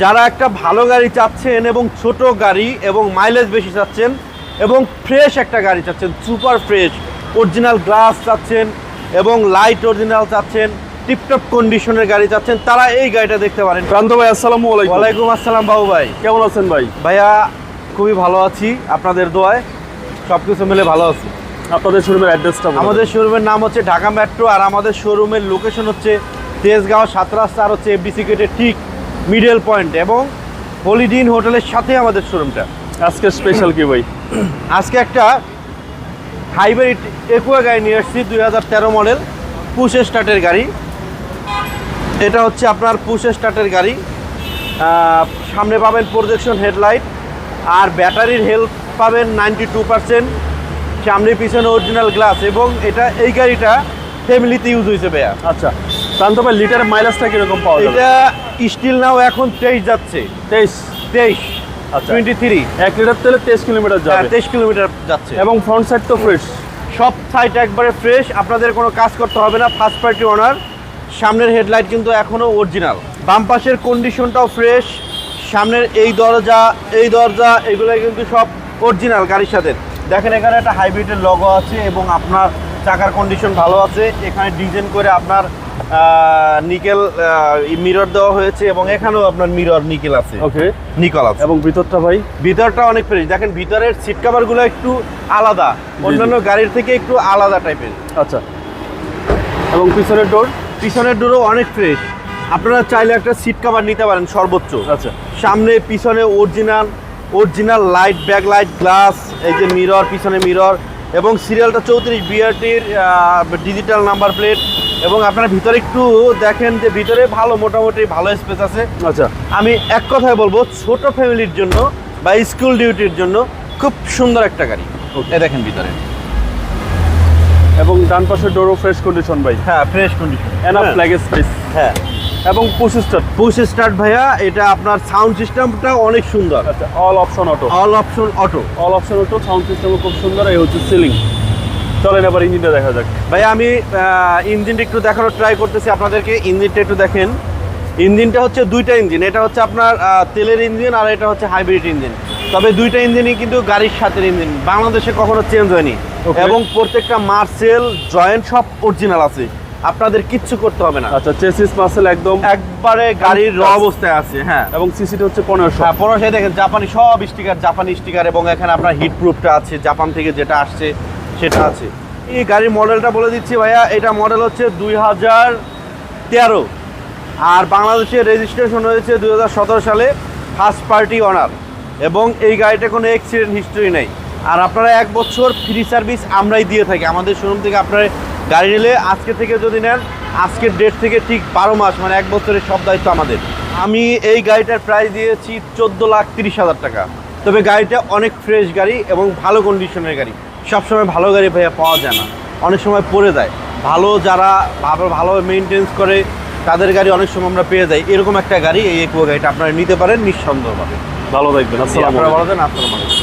যারা একটা ভালো গাড়ি চাচ্ছেন এবং ছোট গাড়ি এবং মাইলেজ বেশি চাচ্ছেন এবং ফ্রেশ একটা গাড়ি চাচ্ছেন সুপার ফ্রেশ অরিজিনাল গ্লাস চাচ্ছেন এবং লাইট অরিজিনাল চাচ্ছেন টিপটপ কন্ডিশনের গাড়ি চাচ্ছেন তারা এই গাড়িটা দেখতে পারেন। প্রান্ত ভাই আসসালামু আলাইকুম। ওয়ালাইকুম আসসালাম বাবু ভাই। কেমন আছেন ভাই? ভাইয়া খুবই ভালো আছি আপনাদের দোয়ায়। সব কিছু মিলে ভালো আছি। আপনাদের শোরুমের অ্যাড্রেসটা আমাদের শোরুমের নাম হচ্ছে ঢাকা মেট্রো আর আমাদের শোরুমের লোকেশন হচ্ছে তেজগাঁও সাত রাস্তা আর হচ্ছে এফডিসি গেটের ঠিক মিডল পয়েন্ট এবং হলিডিন হোটেলের সাথে আমাদের শোরুমটা। আজকে স্পেশাল কি ভাই? আজকে একটা হাইব্রিড একুয়া গাড়ি নিয়ে এসেছি দুই হাজার তেরো মডেল পুশ স্টার্টের গাড়ি। এটা হচ্ছে আপনার পুশ স্টার্টের গাড়ি। সামনে পাবেন প্রজেকশন হেডলাইট আর ব্যাটারির হেলথ পাবেন নাইনটি টু পার্সেন্ট সামনে পিছনে অরিজিনাল গ্লাস এবং এটা এই গাড়িটা ফ্যামিলিতে ইউজ হয়েছে ভাইয়া। আচ্ছা প্রান্ত ভাই লিটার মাইলেজটা কীরকম পাওয়া এটা স্টিল নাও এখন তেইশ যাচ্ছে। তেইশ। তেইশ। আচ্ছা। টোয়েন্টি থ্রি এক লিটার তেলে তেইশ কিলোমিটার যাবে। তেইশ কিলোমিটার যাচ্ছে। এবং ফ্রন্ট সাইড তো ফ্রেশ সব সাইড একবারে ফ্রেশ আপনাদের কোনো কাজ করতে হবে না ফার্স্ট পার্টি ওনার সামনের হেডলাইট কিন্তু এখনও অরিজিনাল বাম পাশের কন্ডিশনটাও ফ্রেশ সামনের এই দরজা এই দরজা এগুলো কিন্তু সব অরিজিনাল গাড়ির সাথে। দেখেন এখানে একটা হাইব্রিডের লগো আছে এবং আপনার চাকার কন্ডিশন ভালো আছে। এখানে ডিজাইন করে আপনার নিকেল মিরর দেওয়া হয়েছে এবং এখানেও আপনার মিরর নিকেল আছে। ওকে নিকল আছে। এবং ভিতরটা ভাই? ভিতরটা অনেক ফ্রেশ দেখেন ভিতরের সিট কাভারগুলো একটু আলাদা। অন্যান্য গাড়ির থেকে একটু আলাদা টাইপের আচ্ছা। এবং পিছনের ডোর পিছনের ডোরও অনেক ফ্রেশ আপনারা চাইলে একটা সিট কাভার নিতে পারেন সর্বোচ্চ। আচ্ছা। সামনে পিছনে original original light back light glass এই যে মিরর পিছনে মিরর এবং সিরিয়ালটা চৌত্রিশ বিআরটির ডিজিটাল নাম্বার প্লেট এবং আপনারা ভিতরে একটু দেখেন যে ভিতরে ভালো মোটামুটি ভালো স্পেস আছে। আচ্ছা। আমি এক কথায় বলব ছোট ফ্যামিলির জন্য বা স্কুল ডিউটির জন্য খুব সুন্দর একটা গাড়ি. এ দেখেন ভিতরে। এবং ডান পাশে ডোরও ফ্রেশ কন্ডিশন ভাই। হ্যাঁ fresh condition enough flag space হ্যাঁ। এবং পুশ স্টার্ট পুশ স্টার্ট ভাইয়া এটা আপনার সাউন্ড সিস্টেমটা অনেক সুন্দর। আচ্ছা all option auto all option auto all option auto sound সিস্টেমও খুব সুন্দর এই হচ্ছে সিলিং চলেন এবার ইঞ্জিনটা দেখা যাক। ভাই আমি ইঞ্জিনটা একটু দেখানোর ট্রাই করতেছি আপনাদেরকে। ইঞ্জিনটা একটু দেখেন। ইঞ্জিনটা হচ্ছে দুইটা ইঞ্জিন। এটা হচ্ছে আপনার তেলের ইঞ্জিন আর এটা হচ্ছে হাইব্রিড ইঞ্জিন। তবে দুইটা ইঞ্জিনই কিন্তু গাড়ির সাথে ইঞ্জিন। বাংলাদেশে কখনো চেঞ্জ হয়নি। এবং প্রত্যেকটা মার্সেল জয়েন্ট সব অরিজিনাল আছে। আপনাদের কিচ্ছু করতে হবে না। আচ্ছা চেসিস মাসেল একদম একবারে গাড়ির র অবস্থায় আছে হ্যাঁ। এবং সিসিটি হচ্ছে পনেরোশো। হ্যাঁ পনেরোশো। দেখেন জাপানি সব স্টিকার জাপানি স্টিকার এবং এখানে আপনার হিট প্রুফটা আছে। জাপান থেকে যেটা আসছে সেটা আছে। এই গাড়ির মডেলটা বলে দিচ্ছি ভাইয়া, এটা মডেল হচ্ছে দুই হাজার তেরো। আর বাংলাদেশের রেজিস্ট্রেশন হয়েছে দুই হাজার সতেরো সালে ফার্স্ট পার্টি অনার এবং এই গাড়িটা কোনো অ্যাক্সিডেন্ট হিস্ট্রি নেই। আর আপনারা এক বছর ফ্রি সার্ভিস আমরাই দিয়ে থাকি। আমাদের শোরুম থেকে আপনারা গাড়ি নিলে আজকে থেকে যদি নেন, আজকের ডেট থেকে ঠিক বারো মাস মানে এক বছরের সব দায়িত্ব আমাদের। আমি এই গাড়িটার প্রাইস দিয়েছি চোদ্দ লাখ তিরিশ হাজার টাকা। তবে গাড়িটা অনেক ফ্রেশ গাড়ি এবং ভালো কন্ডিশনের গাড়ি। সবসময় ভালো গাড়ি ভাইয়া পাওয়া যায় না। অনেক সময় পড়ে যায়। ভালো যারা ভালো ভালোভাবে মেনটেন্স করে তাদের গাড়ি অনেক সময় আমরা পেয়ে যাই। এরকম একটা গাড়ি এই একুয়া গাড়িটা আপনারা নিতে পারেন নিঃসন্দেহভাবে। ভালো থাকবেন। আপনারা ভালো দেন আসসালামু আলাইকুম।